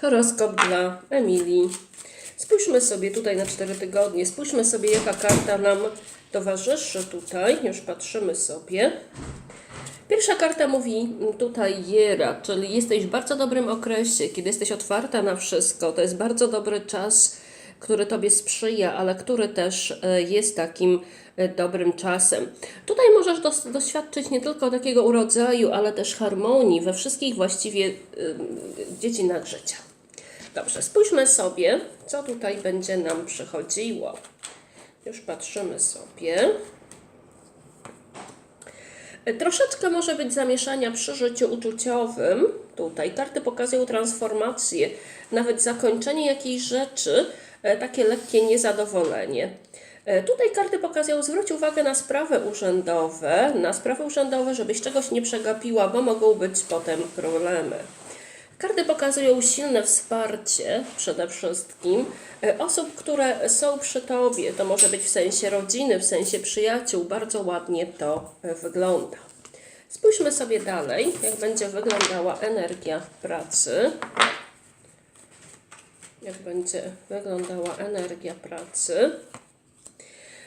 Horoskop dla Emilii. Spójrzmy sobie tutaj na 4 tygodnie. Spójrzmy sobie, jaka karta nam towarzyszy tutaj. Już patrzymy sobie. Pierwsza karta mówi tutaj Jera, czyli jesteś w bardzo dobrym okresie, kiedy jesteś otwarta na wszystko. To jest bardzo dobry czas, który Tobie sprzyja, ale który też e, jest takim e, dobrym czasem. Tutaj możesz dos- doświadczyć nie tylko takiego urodzaju, ale też harmonii we wszystkich właściwie ym, dziedzinach życia. Dobrze, spójrzmy sobie, co tutaj będzie nam przychodziło. Już patrzymy sobie. Troszeczkę może być zamieszania przy życiu uczuciowym. Tutaj karty pokazują transformację, nawet zakończenie jakiejś rzeczy, e, takie lekkie niezadowolenie. E, Tutaj karty pokazują, zwróć uwagę na sprawy urzędowe, na sprawy urzędowe, żebyś czegoś nie przegapiła, bo mogą być potem problemy. Karty pokazują silne wsparcie przede wszystkim e, osób, które są przy tobie. To może być w sensie rodziny, w sensie przyjaciół. Bardzo ładnie to e, wygląda. Spójrzmy sobie dalej, jak będzie wyglądała energia pracy. Jak będzie wyglądała energia pracy.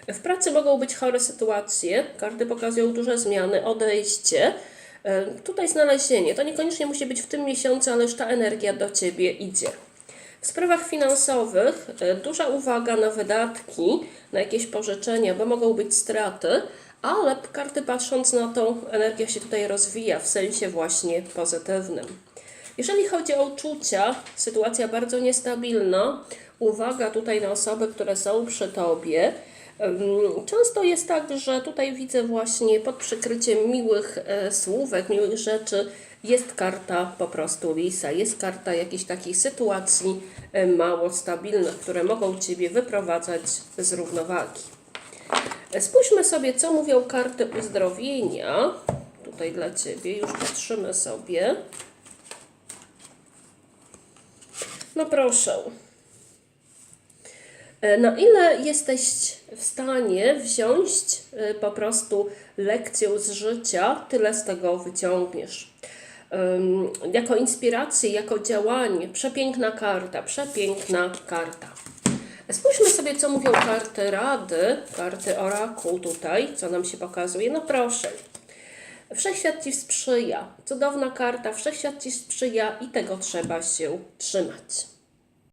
W pracy mogą być chore sytuacje. Karty pokazują duże zmiany, odejście. E, Tutaj znalezienie. To niekoniecznie musi być w tym miesiącu, ale już ta energia do ciebie idzie. W sprawach finansowych e, duża uwaga na wydatki, na jakieś pożyczenia, bo mogą być straty, ale karty patrząc na to, energia się tutaj rozwija w sensie właśnie pozytywnym. Jeżeli chodzi o uczucia, sytuacja bardzo niestabilna. Uwaga tutaj na osoby, które są przy tobie. Często jest tak, że tutaj widzę właśnie pod przykryciem miłych e, słówek, miłych rzeczy jest karta po prostu lisa, jest karta jakichś takich sytuacji e, mało stabilnych, które mogą Ciebie wyprowadzać z równowagi. E, Spójrzmy sobie, co mówią karty uzdrowienia. Tutaj dla Ciebie już patrzymy sobie. No proszę. E, Na ile jesteś w stanie wziąć e, po prostu lekcję z życia, tyle z tego wyciągniesz. Jako inspirację, jako działanie. Przepiękna karta, przepiękna karta. Spójrzmy sobie, co mówią karty rady, karty orakuł tutaj, co nam się pokazuje. No proszę. Wszechświat Ci sprzyja. Cudowna karta, wszechświat Ci sprzyja i tego trzeba się trzymać.